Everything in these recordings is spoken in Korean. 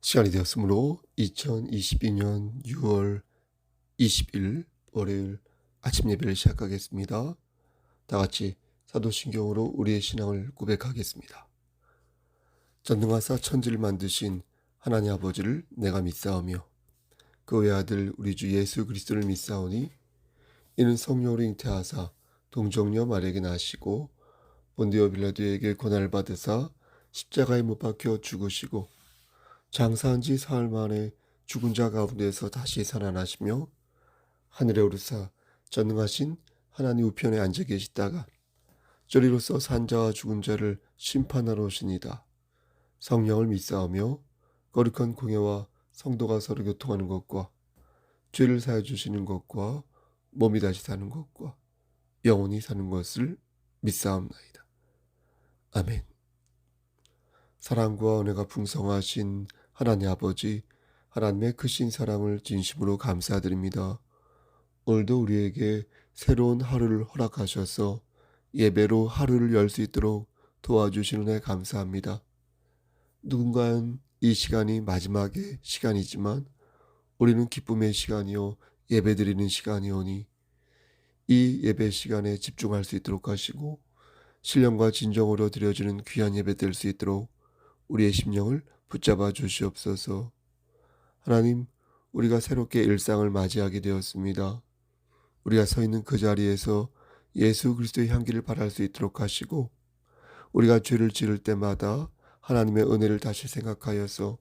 시간이 되었으므로 2022년 6월 20일 월요일 아침 예배를 시작하겠습니다. 다 같이 사도신경으로 우리의 신앙을 고백하겠습니다. 전능하사 천지를 만드신 하나님 아버지를 내가 믿사오며 그 외 아들 우리 주 예수 그리스도를 믿사오니 이는 성령으로 잉태하사 동정녀 마리에게 나시고 본디오 빌라도에게 고난을 받으사 십자가에 못 박혀 죽으시고 장사한 지 사흘 만에 죽은 자 가운데서 다시 살아나시며 하늘에 오르사 전능하신 하나님 우편에 앉아 계시다가 저리로서 산자와 죽은 자를 심판하러 오시니다. 성령을 믿사오며 거룩한 공예와 성도가 서로 교통하는 것과 죄를 사해 주시는 것과 몸이 다시 사는 것과 영원히 사는 것을 믿사옵나이다. 아멘. 사랑과 은혜가 풍성하신 하나님 아버지, 하나님의 크신 사랑을 진심으로 감사드립니다. 오늘도 우리에게 새로운 하루를 허락하셔서 예배로 하루를 열 수 있도록 도와주시는 애 감사합니다. 누군가는 이 시간이 마지막의 시간이지만 우리는 기쁨의 시간이요 예배 드리는 시간이오니 이 예배 시간에 집중할 수 있도록 하시고 신령과 진정으로 드려지는 귀한 예배 될 수 있도록 우리의 심령을 붙잡아 주시옵소서. 하나님, 우리가 새롭게 일상을 맞이하게 되었습니다. 우리가 서 있는 그 자리에서 예수 그리스도의 향기를 발할 수 있도록 하시고 우리가 죄를 지을 때마다 하나님의 은혜를 다시 생각하여서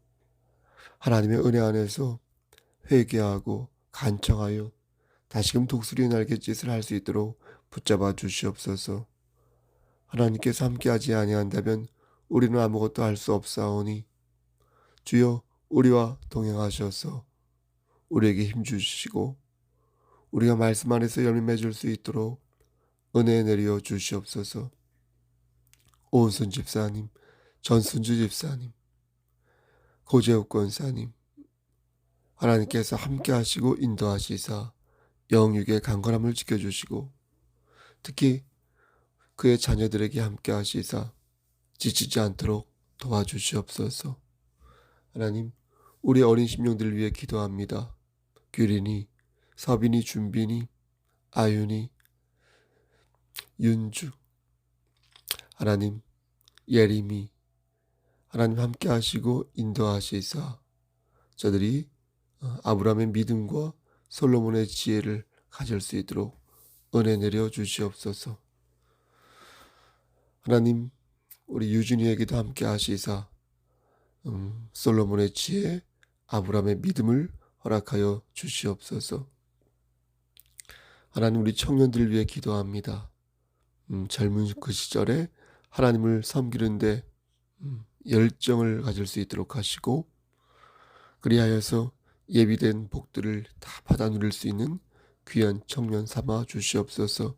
하나님의 은혜 안에서 회개하고 간청하여 다시금 독수리의 날갯짓을 할 수 있도록 붙잡아 주시옵소서. 하나님께서 함께하지 아니한다면 우리는 아무것도 할 수 없사오니 주여 우리와 동행하셔서 우리에게 힘 주시고 우리가 말씀 안에서 열매 맺을 수 있도록 은혜 내려 주시옵소서. 오은순 집사님, 전순주 집사님, 고재욱 권사님, 하나님께서 함께 하시고 인도하시사 영육의 강건함을 지켜주시고 특히 그의 자녀들에게 함께 하시사 지치지 않도록 도와주시옵소서. 하나님, 우리 어린 심령들을 위해 기도합니다. 규린이, 서빈이, 준빈이, 아윤이, 윤주, 하나님, 예림이, 하나님 함께 하시고 인도하시사 저들이 어, 아브라함의 믿음과 솔로몬의 지혜를 가질 수 있도록 은혜 내려 주시옵소서. 하나님, 우리 유준이에게도 함께 하시사 음, 솔로몬의 지혜, 아브라함의 믿음을 허락하여 주시옵소서. 하나님 우리 청년들을 위해 기도합니다. 음, 젊은 그 시절에 하나님을 섬기는데 음, 열정을 가질 수 있도록 하시고 그리하여서 예비된 복들을 다 받아 누릴 수 있는 귀한 청년 삼아 주시옵소서.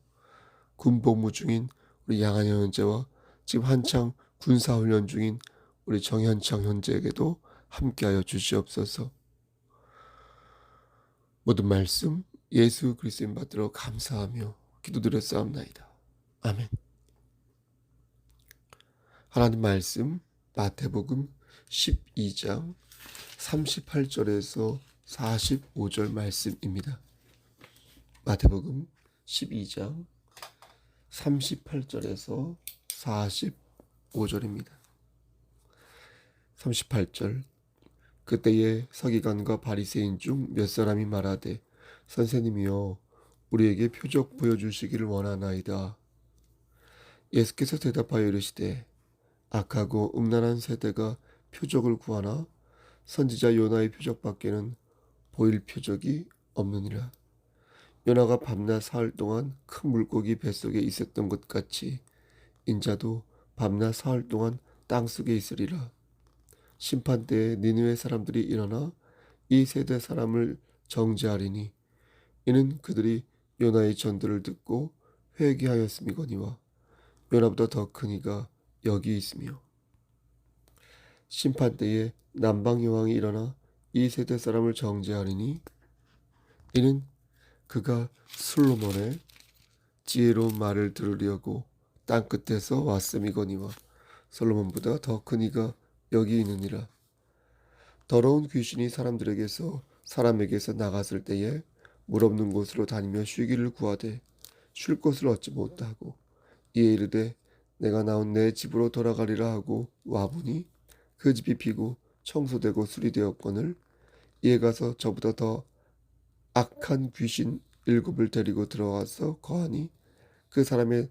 군복무 중인 우리 양한현 현재와 지금 한창 군사훈련 중인 우리 정현창 현재에게도 함께하여 주시옵소서. 모든 말씀 예수 그리스도인 받들어 감사하며 기도드렸사옵나이다. 아멘. 하나님 말씀 마태복음 12장 38절에서 45절 말씀입니다. 마태복음 12장 38절에서 45절입니다. 38절 그때에 서기관과 바리새인 중 몇 사람이 말하되 선생님이여 우리에게 표적 보여주시기를 원하나이다. 예수께서 대답하여 이르시되 악하고 음란한 세대가 표적을 구하나 선지자 요나의 표적밖에는 보일 표적이 없느니라. 요나가 밤낮 사흘 동안 큰 물고기 뱃속에 있었던 것 같이 인자도 밤낮 사흘 동안 땅 속에 있으리라. 심판 때에 니느웨 사람들이 일어나 이 세대 사람을 정죄하리니 이는 그들이 요나의 전도를 듣고 회개하였음이거니와 요나보다 더 큰 이가 여기 있으며 심판 때에 남방 여왕이 일어나 이 세대 사람을 정죄하리니 이는 그가 솔로몬의 지혜로운 말을 들으려고 땅 끝에서 왔음이거니와 솔로몬보다 더 큰 이가 여기 있느니라. 더러운 귀신이 사람들에게서 사람에게서 나갔을 때에 물 없는 곳으로 다니며 쉬기를 구하되 쉴 곳을 얻지 못하고 이에 이르되 내가 나온 내 집으로 돌아가리라 하고 와보니 그 집이 비고 청소되고 수리되었거늘 이에 가서 저보다 더 악한 귀신 일곱을 데리고 들어와서 거하니 그 사람의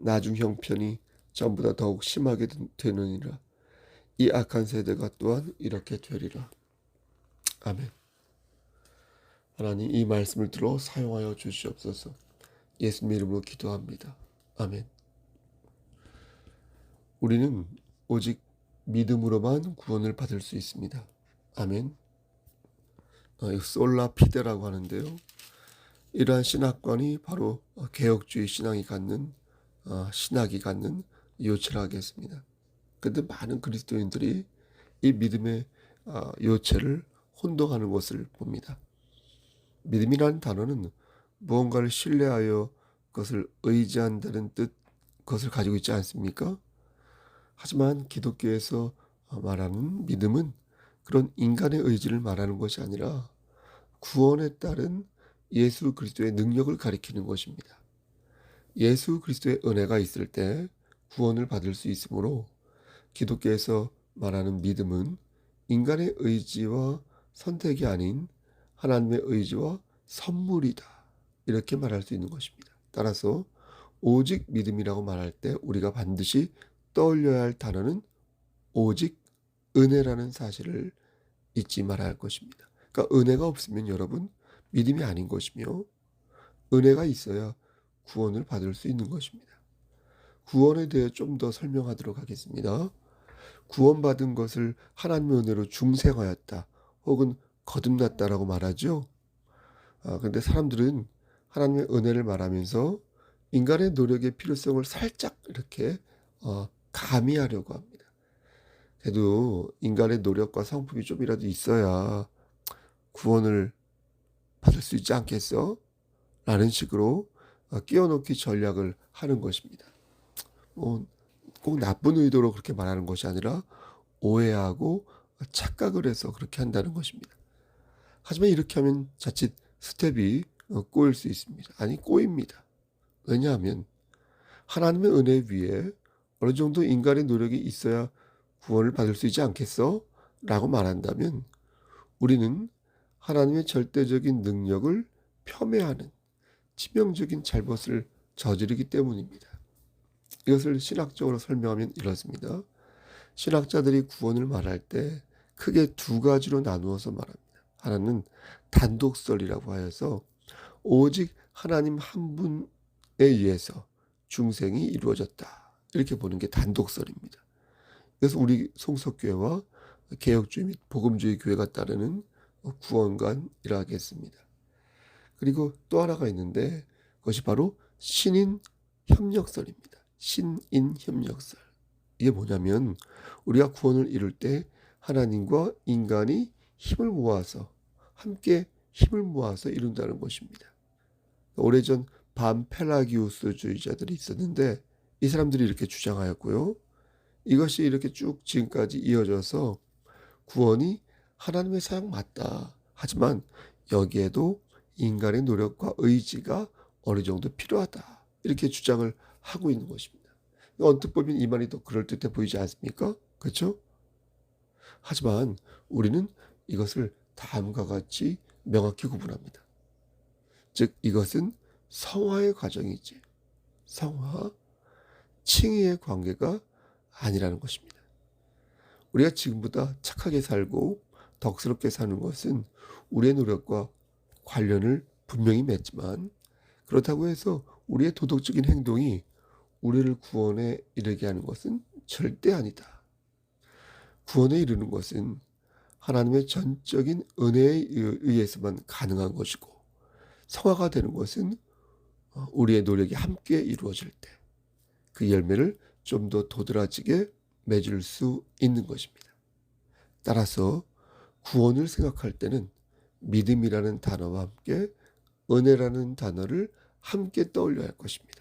나중 형편이 전보다 더욱 심하게 되느니라 이 악한 세대가 또한 이렇게 되리라 아멘 하나님 이 말씀을 들어 사용하여 주시옵소서 예수님 이름으로 기도합니다 아멘 우리는 오직 믿음으로만 구원을 받을 수 있습니다. 아멘. 어, 솔라 피데라고 하는데요. 이러한 신학관이 바로 개혁주의 신앙이 갖는 어, 신학이 갖는 요체라 하겠습니다. 그런데 많은 그리스도인들이 이 믿음의 어, 요체를 혼동하는 것을 봅니다. 믿음이라는 단어는 무언가를 신뢰하여 그것을 의지한다는 뜻, 그것을 가지고 있지 않습니까? 하지만 기독교에서 말하는 믿음은 그런 인간의 의지를 말하는 것이 아니라 구원에 따른 예수 그리스도의 능력을 가리키는 것입니다. 예수 그리스도의 은혜가 있을 때 구원을 받을 수 있으므로 기독교에서 말하는 믿음은 인간의 의지와 선택이 아닌 하나님의 의지와 선물이다. 이렇게 말할 수 있는 것입니다. 따라서 오직 믿음이라고 말할 때 우리가 반드시 떠올려야 할 단어는 오직 은혜라는 사실을 잊지 말아야 할 것입니다. 그러니까 은혜가 없으면 여러분 믿음이 아닌 것이며 은혜가 있어야 구원을 받을 수 있는 것입니다. 구원에 대해 좀 더 설명하도록 하겠습니다. 구원받은 것을 하나님의 은혜로 중생하였다 혹은 거듭났다라고 말하죠. 아, 그런데 사람들은 하나님의 은혜를 말하면서 인간의 노력의 필요성을 살짝 이렇게 어, 가미하려고 합니다. 그래도 인간의 노력과 성품이 좀이라도 있어야 구원을 받을 수 있지 않겠어? 라는 식으로 어, 끼워넣기 전략을 하는 것입니다. 뭐, 꼭 나쁜 의도로 그렇게 말하는 것이 아니라 오해하고 착각을 해서 그렇게 한다는 것입니다. 하지만 이렇게 하면 자칫 스텝이 어, 꼬일 수 있습니다. 아니, 꼬입니다. 왜냐하면 하나님의 은혜 위에 어느 정도 인간의 노력이 있어야 구원을 받을 수 있지 않겠어? 라고 말한다면 우리는 하나님의 절대적인 능력을 폄훼하는 치명적인 잘못을 저지르기 때문입니다. 이것을 신학적으로 설명하면 이렇습니다. 신학자들이 구원을 말할 때 크게 두 가지로 나누어서 말합니다. 하나는 단독설이라고 하여서 오직 하나님 한 분에 의해서 중생이 이루어졌다. 이렇게 보는 게 단독설입니다. 그래서 우리 송석교회와 개혁주의 및 복음주의 교회가 따르는 구원관이라 하겠습니다. 그리고 또 하나가 있는데 그것이 바로 신인 협력설입니다. 신인 협력설. 이게 뭐냐면 우리가 구원을 이룰 때 하나님과 인간이 힘을 모아서 함께 힘을 모아서 이룬다는 것입니다. 오래전 반펠라기우스주의자들이 있었는데 이 사람들이 이렇게 주장하였고요. 이것이 이렇게 쭉 지금까지 이어져서 구원이 하나님의 사용 맞다. 하지만 여기에도 인간의 노력과 의지가 어느 정도 필요하다. 이렇게 주장을 하고 있는 것입니다. 언뜻 보면 이 말이 더 그럴듯해 보이지 않습니까? 그렇죠? 하지만 우리는 이것을 다음과 같이 명확히 구분합니다. 즉 이것은 성화의 과정이지. 성화, 칭의의 관계가 아니라는 것입니다. 우리가 지금보다 착하게 살고 덕스럽게 사는 것은 우리의 노력과 관련을 분명히 맺지만 그렇다고 해서 우리의 도덕적인 행동이 우리를 구원에 이르게 하는 것은 절대 아니다. 구원에 이르는 것은 하나님의 전적인 은혜에 의해서만 가능한 것이고 성화가 되는 것은 우리의 노력이 함께 이루어질 때 그 열매를 좀 더 도드라지게 맺을 수 있는 것입니다. 따라서 구원을 생각할 때는 믿음이라는 단어와 함께 은혜라는 단어를 함께 떠올려야 할 것입니다.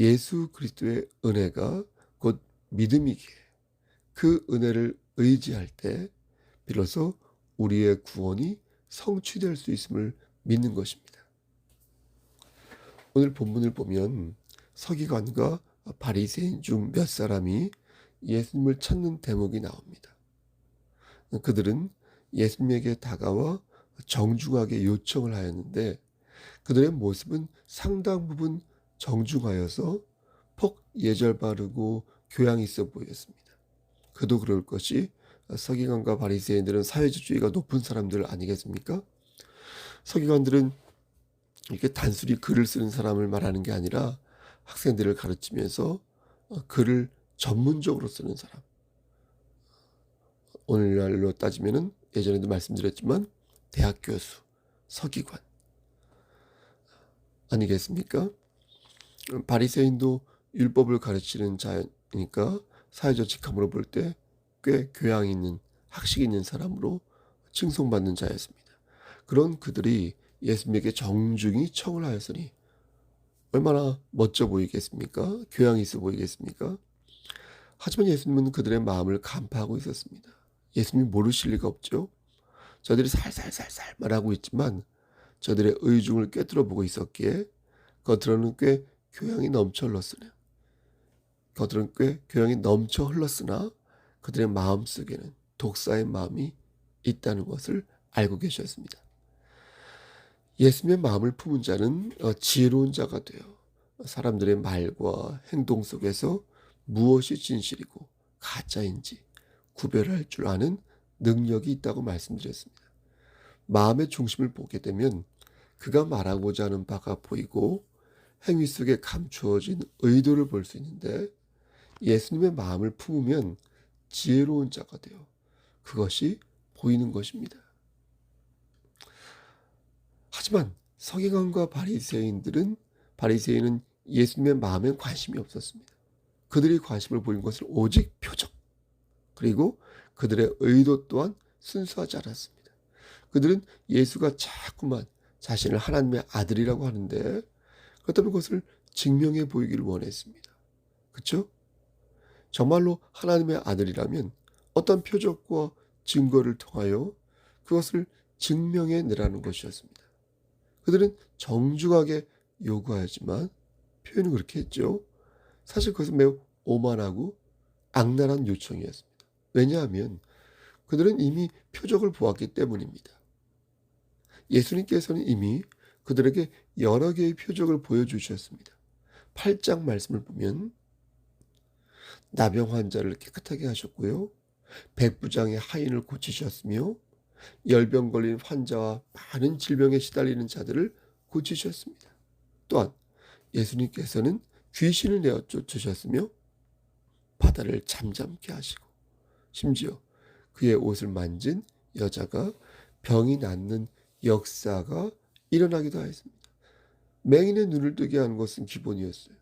예수 그리스도의 은혜가 곧 믿음이기에 그 은혜를 의지할 때 비로소 우리의 구원이 성취될 수 있음을 믿는 것입니다. 오늘 본문을 보면 서기관과 바리새인 중 몇 사람이 예수님을 찾는 대목이 나옵니다. 그들은 예수님에게 다가와 정중하게 요청을 하였는데 그들의 모습은 상당 부분 정중하여서 폭 예절 바르고 교양 있어 보였습니다. 그도 그럴 것이 서기관과 바리새인들은 사회주의가 높은 사람들 아니겠습니까? 서기관들은 이렇게 단순히 글을 쓰는 사람을 말하는 게 아니라 학생들을 가르치면서 글을 전문적으로 쓰는 사람. 오늘날로 따지면은 예전에도 말씀드렸지만 대학 교수, 서기관 아니겠습니까? 바리새인도 율법을 가르치는 자니까 사회적 직함으로 볼 때 꽤 교양 있는 학식 있는 사람으로 칭송받는 자였습니다. 그런 그들이 예수님에게 정중히 청을 하였으니 얼마나 멋져 보이겠습니까? 교양 있어 보이겠습니까? 하지만 예수님은 그들의 마음을 간파하고 있었습니다. 예수님이 모르실 리가 없죠. 저들이 살살살살 말하고 있지만 저들의 의중을 꿰뚫어 보고 있었기에 겉으로는 꽤 교양이 넘쳐 흘렀으나 겉으로는 꽤 교양이 넘쳐 흘렀으나 그들의 마음 속에는 독사의 마음이 있다는 것을 알고 계셨습니다. 예수님의 마음을 품은 자는 어, 지혜로운 자가 되어 사람들의 말과 행동 속에서 무엇이 진실이고 가짜인지 구별할 줄 아는 능력이 있다고 말씀드렸습니다. 마음의 중심을 보게 되면 그가 말하고자 하는 바가 보이고 행위 속에 감추어진 의도를 볼 수 있는데 예수님의 마음을 품으면 지혜로운 자가 되어 그것이 보이는 것입니다. 하지만 서기관과 바리새인들은 바리새인은 예수님의 마음에 관심이 없었습니다. 그들이 관심을 보인 것은 오직 표적 그리고 그들의 의도 또한 순수하지 않았습니다. 그들은 예수가 자꾸만 자신을 하나님의 아들이라고 하는데 그렇다면 그것을 증명해 보이기를 원했습니다. 그렇죠? 정말로 하나님의 아들이라면 어떤 표적과 증거를 통하여 그것을 증명해 내라는 것이었습니다. 그들은 정중하게 요구하지만 표현은 그렇게 했죠. 사실 그것은 매우 오만하고 악랄한 요청이었습니다. 왜냐하면 그들은 이미 표적을 보았기 때문입니다. 예수님께서는 이미 그들에게 여러 개의 표적을 보여주셨습니다. 8장 말씀을 보면 나병 환자를 깨끗하게 하셨고요. 백부장의 하인을 고치셨으며 열병 걸린 환자와 많은 질병에 시달리는 자들을 고치셨습니다. 또한 예수님께서는 귀신을 내어 쫓으셨으며 바다를 잠잠케 하시고 심지어 그의 옷을 만진 여자가 병이 낫는 역사가 일어나기도 하였습니다. 맹인의 눈을 뜨게 하는 것은 기본이었어요.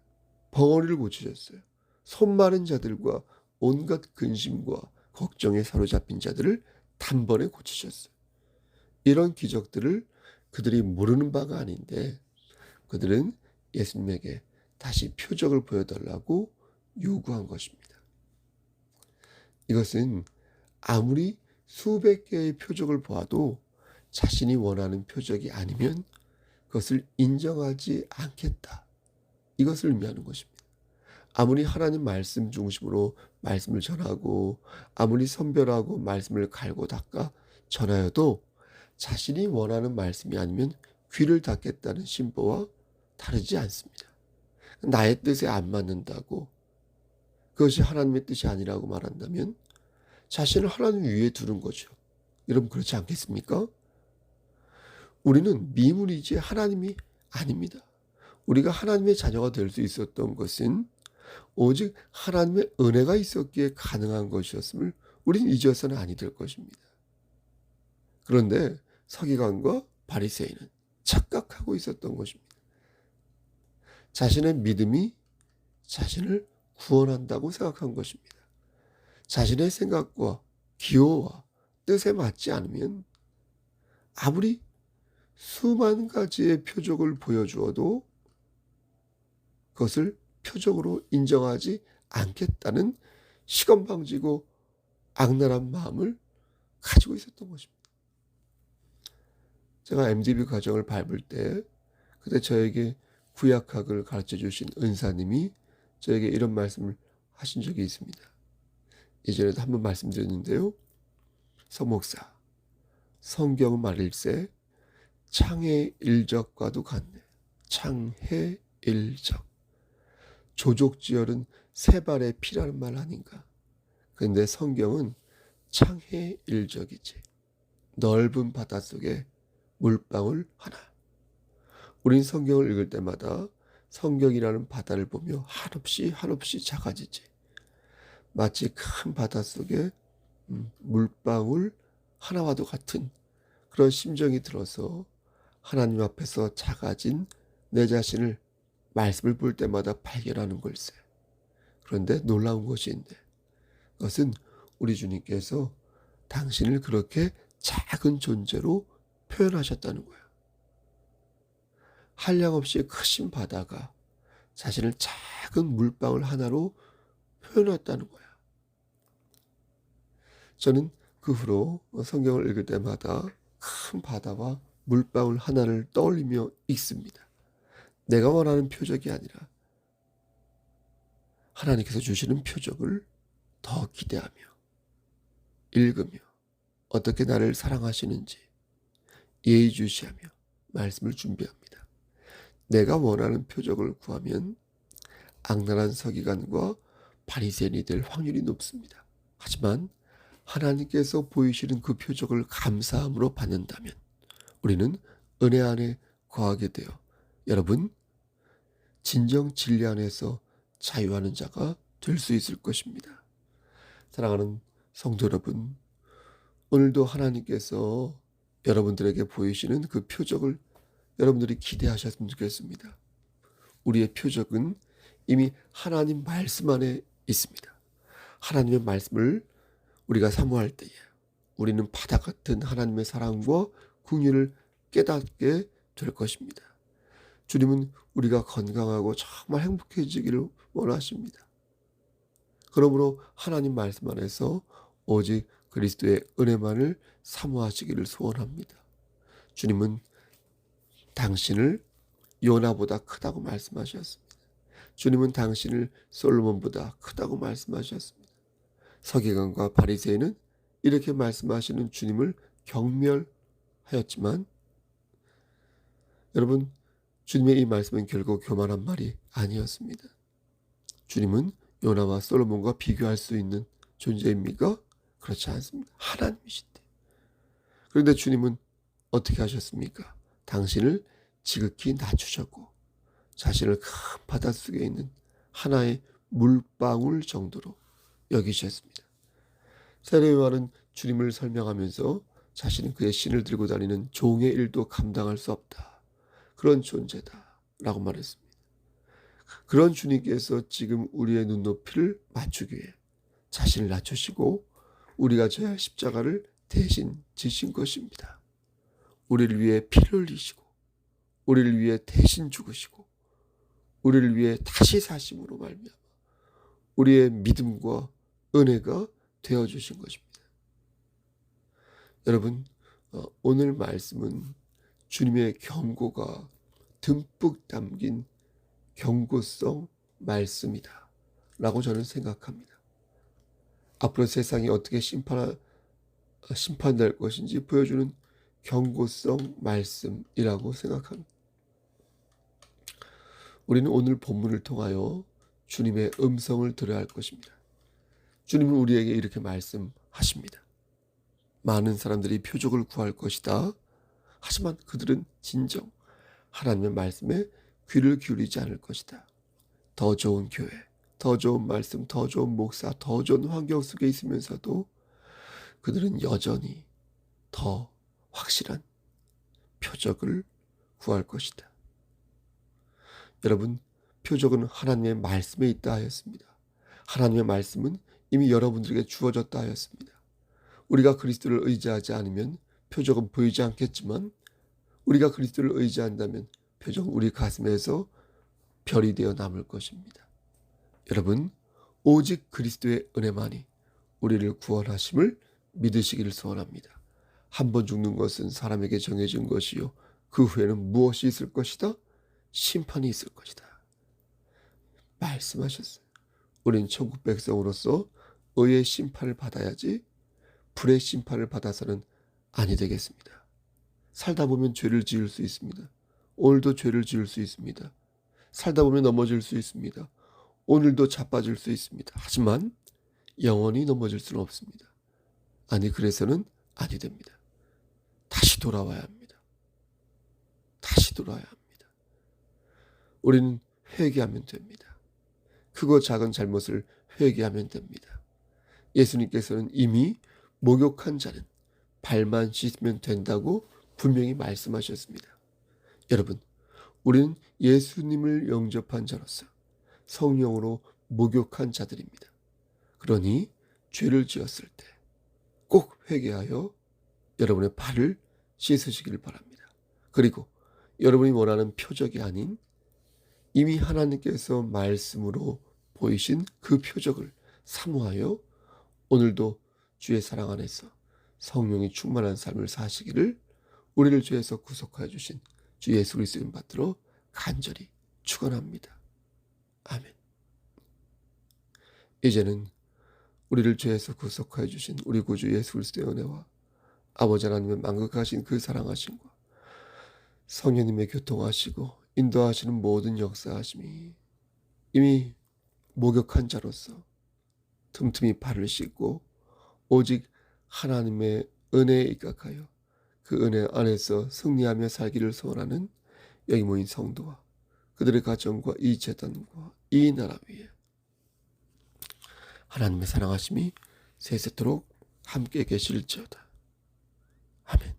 벙어리를 고치셨어요. 손 마른 자들과 온갖 근심과 걱정에 사로잡힌 자들을 단번에 고치셨어요. 이런 기적들을 그들이 모르는 바가 아닌데 그들은 예수님에게 다시 표적을 보여달라고 요구한 것입니다. 이것은 아무리 수백 개의 표적을 보아도 자신이 원하는 표적이 아니면 그것을 인정하지 않겠다. 이것을 의미하는 것입니다. 아무리 하나님 말씀 중심으로 말씀을 전하고 아무리 선별하고 말씀을 갈고 닦아 전하여도 자신이 원하는 말씀이 아니면 귀를 닫겠다는 심보와 다르지 않습니다. 나의 뜻에 안 맞는다고 그것이 하나님의 뜻이 아니라고 말한다면 자신을 하나님 위에 두는 거죠. 여러분 그렇지 않겠습니까? 우리는 미문이지 하나님이 아닙니다. 우리가 하나님의 자녀가 될 수 있었던 것은 오직 하나님의 은혜가 있었기에 가능한 것이었음을 우리는 잊어서는 아니 될 것입니다. 그런데 서기관과 바리새인은 착각하고 있었던 것입니다. 자신의 믿음이 자신을 구원한다고 생각한 것입니다. 자신의 생각과 기호와 뜻에 맞지 않으면 아무리 수만 가지의 표적을 보여주어도 그것을 표적으로 인정하지 않겠다는 시건방지고 악랄한 마음을 가지고 있었던 것입니다. 제가 MDB 과정을 밟을 때 그때 저에게 구약학을 가르쳐 주신 은사님이 저에게 이런 말씀을 하신 적이 있습니다. 예전에도 한번 말씀드렸는데요. 서목사, 성경을 말일세 창의 일적과도 같네. 창해 일적. 조족지열은 세 발의 피라는 말 아닌가. 근데 성경은 창해 일적이지. 넓은 바닷속에 물방울 하나. 우린 성경을 읽을 때마다 성경이라는 바다를 보며 한없이 한없이 작아지지. 마치 큰 바닷속에 음, 물방울 하나와도 같은 그런 심정이 들어서 하나님 앞에서 작아진 내 자신을 말씀을 볼 때마다 발견하는 걸세. 그런데 놀라운 것이 있네. 그것은 우리 주님께서 당신을 그렇게 작은 존재로 표현하셨다는 거야. 한량 없이 크신 바다가 자신을 작은 물방울 하나로 표현했다는 거야. 저는 그 후로 성경을 읽을 때마다 큰 바다와 물방울 하나를 떠올리며 읽습니다. 내가 원하는 표적이 아니라 하나님께서 주시는 표적을 더 기대하며 읽으며 어떻게 나를 사랑하시는지 예의주시하며 말씀을 준비합니다. 내가 원하는 표적을 구하면 악랄한 서기관과 바리새인이 될 확률이 높습니다. 하지만 하나님께서 보이시는 그 표적을 감사함으로 받는다면 우리는 은혜 안에 거하게 되어 여러분 진정 진리 안에서 자유하는 자가 될 수 있을 것입니다. 사랑하는 성도 여러분, 오늘도 하나님께서 여러분들에게 보이시는 그 표적을 여러분들이 기대하셨으면 좋겠습니다. 우리의 표적은 이미 하나님 말씀 안에 있습니다. 하나님의 말씀을 우리가 사모할 때에 우리는 바다 같은 하나님의 사랑과 궁유를 깨닫게 될 것입니다. 주님은 우리가 건강하고 정말 행복해지기를 원하십니다. 그러므로 하나님 말씀 안에서 오직 그리스도의 은혜만을 사모하시기를 소원합니다. 주님은 당신을 요나보다 크다고 말씀하셨습니다. 주님은 당신을 솔로몬보다 크다고 말씀하셨습니다. 서기관과 바리새인은 이렇게 말씀하시는 주님을 경멸하였지만 여러분 주님의 이 말씀은 결국 교만한 말이 아니었습니다. 주님은 요나와 솔로몬과 비교할 수 있는 존재입니까? 그렇지 않습니다. 하나님이신데. 그런데 주님은 어떻게 하셨습니까? 당신을 지극히 낮추셨고 자신을 큰 바닷속에 있는 하나의 물방울 정도로 여기셨습니다. 세례 요한은 주님을 설명하면서 자신은 그의 신을 들고 다니는 종의 일도 감당할 수 없다. 그런 존재다. 라고 말했습니다. 그런 주님께서 지금 우리의 눈높이를 맞추기 위해 자신을 낮추시고 우리가 져야 할 십자가를 대신 지신 것입니다. 우리를 위해 피를 흘리시고 우리를 위해 대신 죽으시고 우리를 위해 다시 사심으로 말미암아 우리의 믿음과 은혜가 되어 주신 것입니다. 여러분 어, 오늘 말씀은 주님의 경고가 듬뿍 담긴 경고성 말씀이다. 라고 저는 생각합니다. 앞으로 세상이 어떻게 심판, 심판될 것인지 보여주는 경고성 말씀이라고 생각합니다. 우리는 오늘 본문을 통하여 주님의 음성을 들어야 할 것입니다. 주님은 우리에게 이렇게 말씀하십니다. 많은 사람들이 표적을 구할 것이다. 하지만 그들은 진정 하나님의 말씀에 귀를 기울이지 않을 것이다. 더 좋은 교회, 더 좋은 말씀, 더 좋은 목사, 더 좋은 환경 속에 있으면서도 그들은 여전히 더 확실한 표적을 구할 것이다. 여러분, 표적은 하나님의 말씀에 있다 하였습니다. 하나님의 말씀은 이미 여러분들에게 주어졌다 하였습니다. 우리가 그리스도를 의지하지 않으면 표적은 보이지 않겠지만 우리가 그리스도를 의지한다면 표적은 우리 가슴에서 별이 되어 남을 것입니다. 여러분, 오직 그리스도의 은혜만이 우리를 구원하심을 믿으시기를 소원합니다. 한 번 죽는 것은 사람에게 정해진 것이요. 그 후에는 무엇이 있을 것이다? 심판이 있을 것이다. 말씀하셨어요. 우린 천국 백성으로서 의의 심판을 받아야지 불의 심판을 받아서는 아니 되겠습니다. 살다 보면 죄를 지을 수 있습니다. 오늘도 죄를 지을 수 있습니다. 살다 보면 넘어질 수 있습니다. 오늘도 자빠질 수 있습니다. 하지만 영원히 넘어질 수는 없습니다. 아니 그래서는 아니 됩니다. 돌아와야 합니다. 다시 돌아야 합니다. 우리는 회개하면 됩니다. 크고 작은 잘못을 회개하면 됩니다. 예수님께서는 이미 목욕한 자는 발만 씻으면 된다고 분명히 말씀하셨습니다. 여러분, 우리는 예수님을 영접한 자로서 성령으로 목욕한 자들입니다. 그러니 죄를 지었을 때 꼭 회개하여 여러분의 발을 씻으시기를 바랍니다. 그리고 여러분이 원하는 표적이 아닌 이미 하나님께서 말씀으로 보이신 그 표적을 사모하여 오늘도 주의 사랑 안에서 성령이 충만한 삶을 사시기를 우리를 죄에서 구속하여 주신 주 예수 그리스도인 받들어 간절히 축원합니다. 아멘. 이제는 우리를 죄에서 구속하여 주신 우리 구주 예수 그리스도의 은혜와 아버지 하나님의 만극하신 그 사랑하심과 성령님의 교통하시고 인도하시는 모든 역사하심이 이미 목욕한 자로서 틈틈이 발을 씻고 오직 하나님의 은혜에 입각하여 그 은혜 안에서 승리하며 살기를 소원하는 여기 모인 성도와 그들의 가정과 이 재단과 이 나라 위에 하나님의 사랑하심이 세세토록 함께 계실지어다. 아멘.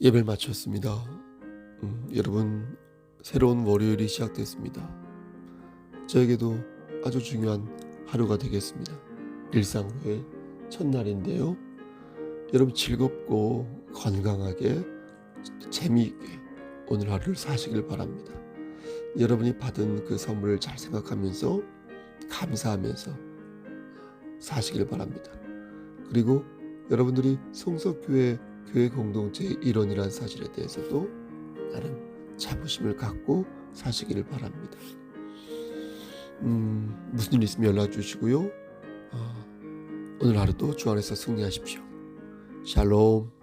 예배를 마쳤습니다. 음, 여러분 새로운 월요일이 시작됐습니다. 저에게도 아주 중요한 하루가 되겠습니다. 일상 후의 첫날인데요. 여러분 즐겁고 건강하게 재미있게 오늘 하루를 사시길 바랍니다. 여러분이 받은 그 선물을 잘 생각하면서 감사하면서 사시길 바랍니다. 그리고 여러분들이 성석교회 교회 공동체의 일원이라는 사실에 대해서도 나름 자부심을 갖고 사시기를 바랍니다. 음, 무슨 일 있으면 연락 주시고요. 아, 오늘 하루도 주 안에서 승리하십시오. 샬롬.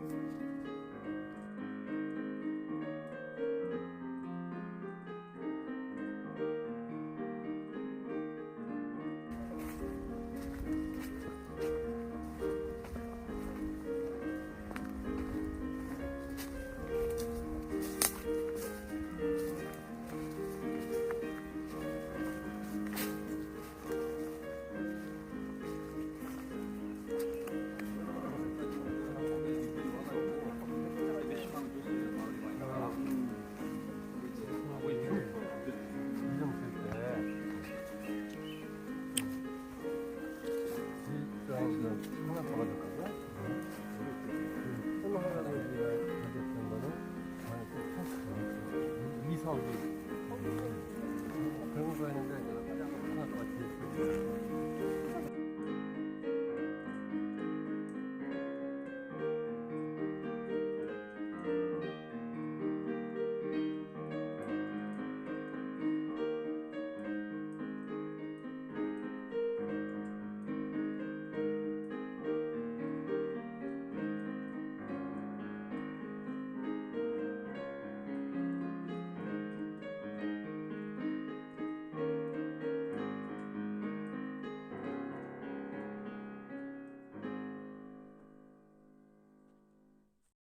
创意，嗯그런거에대한생각이가장 높.